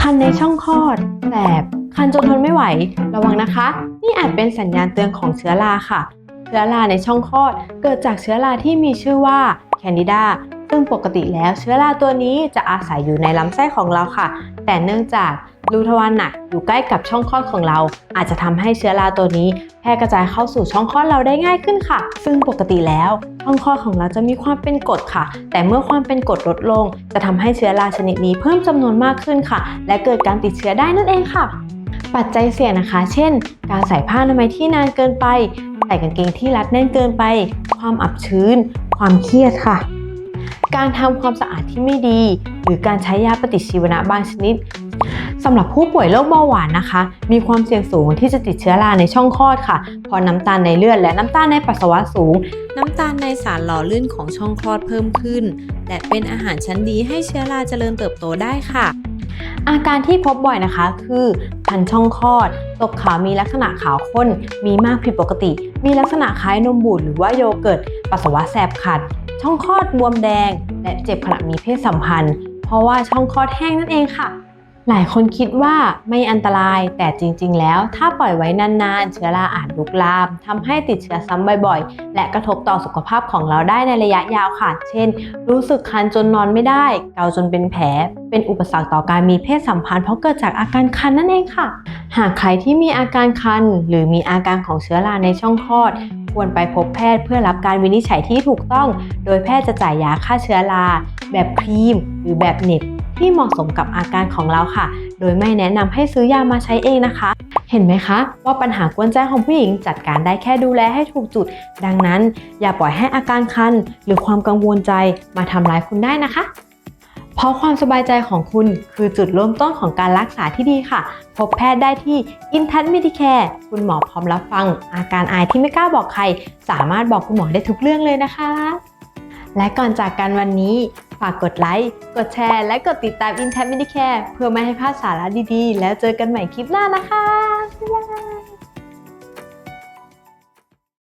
คันในช่องคลอด แสบ คันจนทนไม่ไหว ระวังนะคะ นี่อาจเป็นสัญญาณเตือนของเชื้อราค่ะ เชื้อราในช่องคลอด เกิดจากเชื้อราที่มีชื่อว่าแคนดิดา ซึ่งปกติแล้วเชื้อราตัวนี้จะอาศัยอยู่ในลำไส้ของเราค่ะ แต่เนื่องจากรูทวารหนักอยู่ใกล้กับช่องคลอดของเรา อาจจะทำให้เชื้อราตัวนี้ แพร่กระจายเข้าสู่ช่องคลอดเราได้ง่ายขึ้นค่ะ ซึ่งปกติแล้วช่องคลอดของเราจะมีความเป็นกรดค่ะ แต่เมื่อความเป็นกรดลดลง จะทำให้เชื้อราชนิดนี้เพิ่มจำนวนมากขึ้นค่ะ และเกิดการติดเชื้อได้นั่นเองค่ะ ปัจจัยเสี่ยงนะคะ เช่น การใส่ผ้าอนามัยที่นานเกินไป ใส่กางเกงที่รัดแน่นเกินไป ความอับชื้น ความเครียดค่ะ การทำความสะอาดที่ไม่ดี หรือการใช้ยาปฏิชีวนะบางชนิดสำหรับผู้ป่วยโรคเบาหวานนะคะ มีความเสี่ยงสูงที่จะติดเชื้อราในช่องคลอดค่ะพราะน้ำตาลในเลือดและน้ำตาลในปัสสาวะสูง น้ำตาลในสารหล่อลื่นของช่องคลอดเพิ่มขึ้น และเป็นอาหารชั้นดีให้เชื้อราเจริญเติบโตได้ค่ะ อาการที่พบบ่อยนะคะ คือคันช่องคลอด ตกขาวมีลักษณะขาวข้น มีมากผิดปกติ มีลักษณะคล้ายนมบูดหรือว่าโยเกิร์ต ปัสสาวะแสบขัด ช่องคลอดบวมแดง และเจ็บขณะมีเพศสัมพันธ์ เพราะว่าช่องคลอดแห้งนั่นเองค่ะ หลายคนคิดว่าไม่อันตรายแต่จริง ๆ แล้ว ถ้าปล่อยไว้นานๆ เชื้อราอาจลุกลามทำให้ติดเชื้อซ้ำบ่อยๆ และกระทบต่อสุขภาพของเราได้ในระยะยาวค่ะ เช่น รู้สึกคันจนนอนไม่ได้ เกาจนเป็นแผล เป็นอุปสรรคต่อการมีเพศสัมพันธ์เพราะเกิดจากอาการคันนั่นเองค่ะ หากใครที่มีอาการคันหรือมีอาการของเชื้อราในช่องคลอด ควรไปพบแพทย์เพื่อรับการวินิจฉัยที่ถูกต้อง โดยแพทย์จะจ่ายยาฆ่าเชื้อรา แบบครีม หรือแบบเน็บที่เหมาะสมกับอาการของเราค่ะ โดยไม่แนะนำให้ซื้อยามาใช้เองนะคะ เห็นไหมคะ ว่าปัญหากวนใจของผู้หญิงจัดการได้แค่ดูแลให้ถูกจุด ดังนั้น อย่าปล่อยให้อาการคัน หรือความกังวลใจมาทำร้ายคุณได้นะคะ เพราะความสบายใจของคุณคือจุดเริ่มต้นของการรักษาที่ดีค่ะ พบแพทย์ได้ที่ i n t a c t Medicare คุณหมอพร้อมรับฟัง อาการอายที่ไม่กล้าบอกใคร สามารถบอกคุณหมอได้ทุกเรื่องเลยนะคะ และก่อนจากกันวันนี้ ฝากกดไลค์ กดแชร์ และกดติดตาม i n t a c t Medicare เพื่อไม่ให้พลาดสาระดีๆ แล้วเจอกันใหม่คลิปหน้านะคะบ๊ายบาย